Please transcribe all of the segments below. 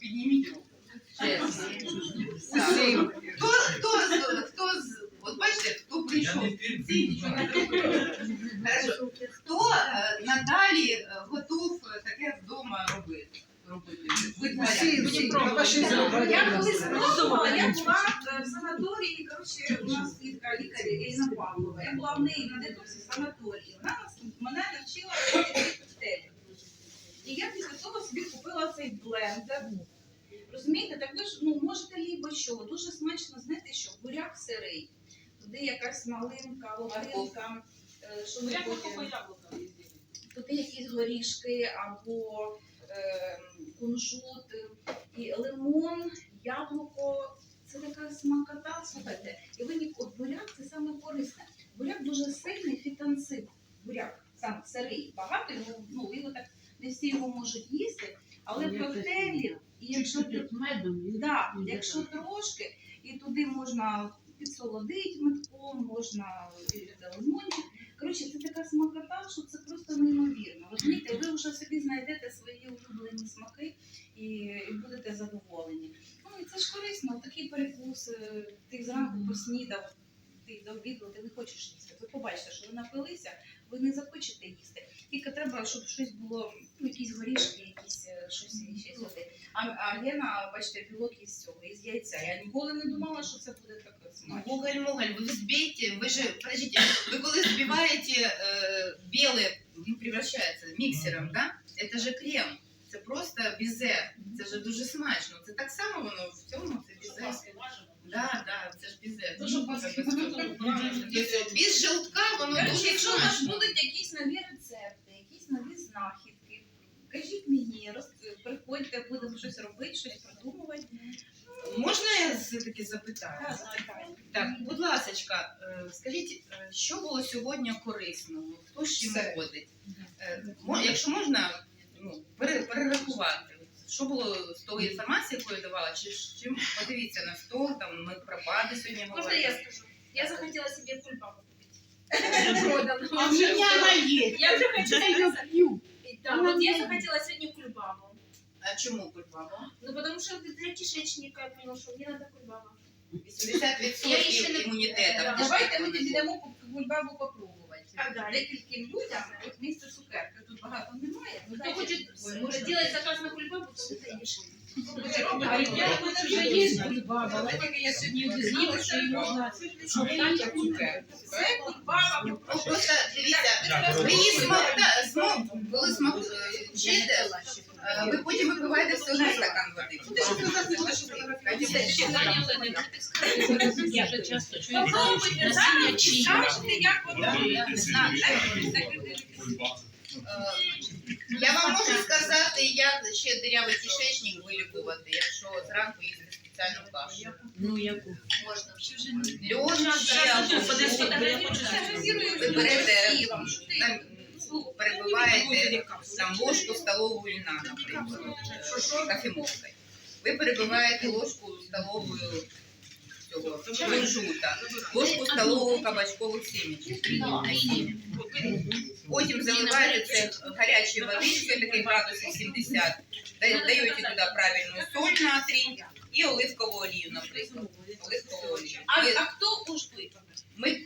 Підніміть руку. Чесно. Усім. Хто, хто, от бачите, хто прийшов. Хорошо. Хто е, надалі готов таке вдома робити? робити? Витворяти? на ваші. Я коли спробувала, я була в санаторії, коротше, у нас лікар, лікар Ірина Павлова. Я була в неї на детоксі в санаторії. Вона мене навчила робити коктейлі. І я після купила цей блендер. Розумієте, так ви ж ну, можете лібо що, дуже смачно, знаєте що, буряк сирий, туди якась малинка, логаринка, е, що ми потім- туди якісь горішки або е, кунжут, і лимон, яблуко. Це така смакота, слухайте. І ви ні- от буряк це саме корисне. Буряк дуже сильний фітонцид. Буряк сам сирий, багато його, ну його так не всі його можуть їсти, але в коктейлі, якщо ти Да, якщо трошки, і туди можна підсолодити метком, можна лимончик. Коротше, це така смакота, що це просто неймовірно. Розумієте, ви вже собі знайдете свої улюблені смаки і, і будете задоволені. Ну і це ж корисно, такий перекус, е, ти зранку поснідав, ти до обіду, ти не хочеш їсти. Ви побачите, що ви напилися, ви не захочете їсти. Тільки треба, щоб щось було, ну, якісь горішки, якісь е, щось ще сюди. А, а Лена, бачите, білок із цього, із яйця. Я ніколи не думала, що це буде так смачно. Гоголь-моголь, вы взбейте, вы же, подождите, вы когда взбиваете э, белое, ну, превращается миксером, да? Это же крем, це просто бізе, це ж дуже смачно. Це так само воно в цьому, це бізе. Да, да, це ж бізе. Дуже Тобто без желтка воно дуже якщо у вас смачно. будуть якісь нові рецепти, якісь нові знахідки, кажіть мені, роз... приходьте, будемо щось робити, щось придумувати. Можна я все-таки запитаю? Так, будь ласочка, е, скажіть, е, що було сьогодні корисного? Хто з чим Все. ходить? Е, мо- Якщо можна ну, пере- перерахувати, що було з того інформації, яку я давала, чи чим подивіться на стол, там ми про БАДи сьогодні Можно говорили. я скажу? Я захотела себе кульбабу купить. А у меня она есть. Я уже хочу Я ее пью. Да, вот я захотела сегодня кульбабу. А чому кульбаба? Ну, потому что для кишечника я поняла, что мне надо кульбаба. 80% Я ще не- імунітету. Да. Давайте ми підемо бульбабу попробувати. А далі? Декільким людям, от місце цукерки, тут багато немає. ну, Кто дайте- хочет Ой, можна? сделать заказ на А я, у мене вже є кульбаба, але тільки я сьогодні дізналася, що можна шукати як. Це кульбаба. Просто дивіться, ви її смакта, смак, коли смакчите, ви потім випиваєте все одно стакан води. Я вже часто чую. Попробуйте, Насіння чиї. як воно. Я вам можу сказати, як ще дирявий кишечник вилікувати, якщо зранку їсти спеціальну кашу. Ну, яку? Можна. Хочу Ви берете, перебиваєте там ложку столову льна, наприклад, кофемолкою. Ви перебиваєте ложку столовою цього кунжута, ложку столову кабачкових сімечок. Потім заливаєте це гарячою водичкою, такий градусів 70, да- даєте туди правильну соль натрій і оливкову олію, наприклад. Оливкову олію. А, а хто уж ми,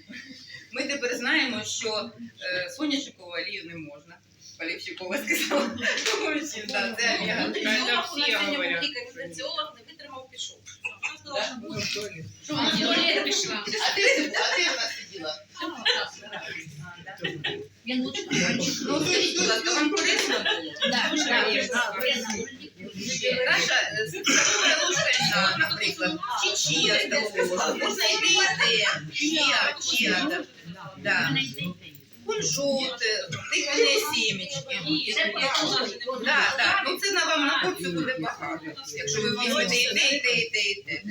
ми тепер знаємо, що е, соняшникову олію не можна. Полівщикова сказала. Тому що, да, це омега Ну, у нас Всі нутриціолог не витримав, пішов. Она в туалет пришла? А ти, а ти в нас сиділа? Він лучше. Ну, скажіть, будь ласка, вам корисно ложкою льна, наприклад, чи чия столову. Можна і те. Чия, чия, да. Кунжут, сімечки. Да, да. Ну це на вам на порцію буде багато. Якщо ви візьмете і те, і те, і те, і те.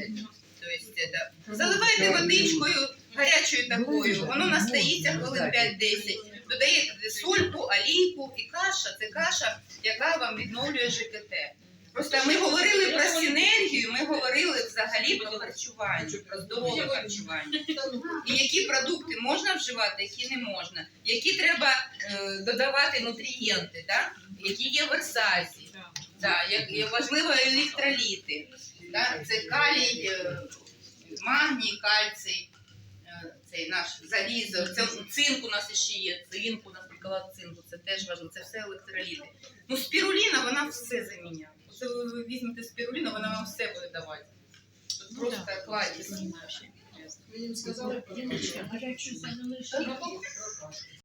Тобто, да. Заливайте водичкою, гарячою такою, воно настоїться хвилин 5-10. Додаєте сольку, олійку і каша. Це каша, яка вам відновлює ЖКТ. Просто ми говорили про синергію, ми говорили взагалі про харчування, про здорове харчування. І які продукти можна вживати, які не можна, які треба е, додавати нутрієнти, да? які є в ерсазі. Да, як, важливо електроліти. Да? Це калій, е, магній, кальцій, цей наш залізо, це цинк у нас ще є, цинк, у нас приколад цинку, це теж важливо, це все електроліти. Ну, спіруліна, вона все заміняє. Це ви ви візьмете спіруліну, вона вам все буде давати. Тут Ну, просто да. кладість. Гарячу залишити.